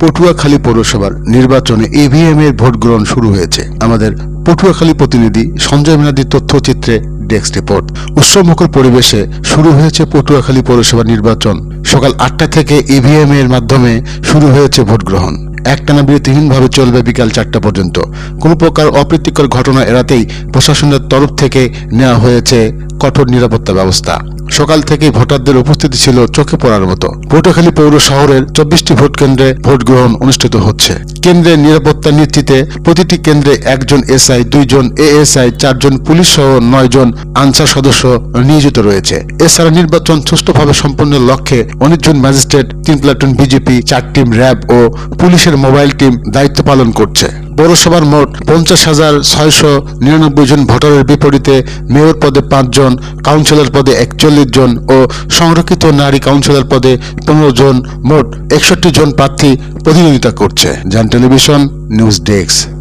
পটুয়াখালী পৌরসভার নির্বাচনে ইভিএম এর ভোট গ্রহণ শুরু হয়েছে। আমাদের পটুয়াখালী প্রতিনিধি সঞ্জয় মিনাদির তথ্যচিত্রে ডেস্ক রিপোর্ট। উৎসবমুখর পরিবেশে শুরু হয়েছে পটুয়াখালী পৌরসভার নির্বাচন। সকাল আটটা থেকে ইভিএম এর মাধ্যমে শুরু হয়েছে ভোট গ্রহণ। একটানা বিরতিহীনভাবে চলবে বিকাল চারটা পর্যন্ত। কোনো প্রকার অপ্রীতিকর ঘটনা এড়াতেই প্রশাসনের তরফ থেকে নেওয়া হয়েছে কঠোর নিরাপত্তা ব্যবস্থা। সকাল থেকেই ভোটারদের উপস্থিতি ছিল চোখে পড়ার মতো। পটুয়াখালী পৌর শহরের চব্বিশটি ভোট কেন্দ্রে ভোট গ্রহণ অনুষ্ঠিত হচ্ছে। কেন্দ্রের নিরাপত্তা নিশ্চিতে প্রতিটি কেন্দ্রে একজন এসআই, দুইজন এএসআই, চারজন পুলিশ সহ নয় জন আনসার সদস্য নিয়োজিত রয়েছে। এছাড়া নির্বাচন সুষ্ঠুভাবে সম্পন্নের লক্ষ্যে অনেকজন ম্যাজিস্ট্রেট, তিন প্লাটুন বিজেপি, চার টিম র্যাব ও পুলিশের মোবাইল টিম দায়িত্ব পালন করছে। পৌরসভার মোট পঞ্চাশ হাজার ছয়শো নিরানব্বই জন ভোটারের বিপরীতে মেয়র পদে পাঁচজন, কাউন্সিলর পদে একচল্লিশ জন ও সংরক্ষিত নারী কাউন্সিলর পদে পনেরো জন। মোট একষট্টি জন প্রার্থী প্রতিদ্বন্দ্বিতা করছে। জান টেলিভিশন, নিউজ ডেস্ক।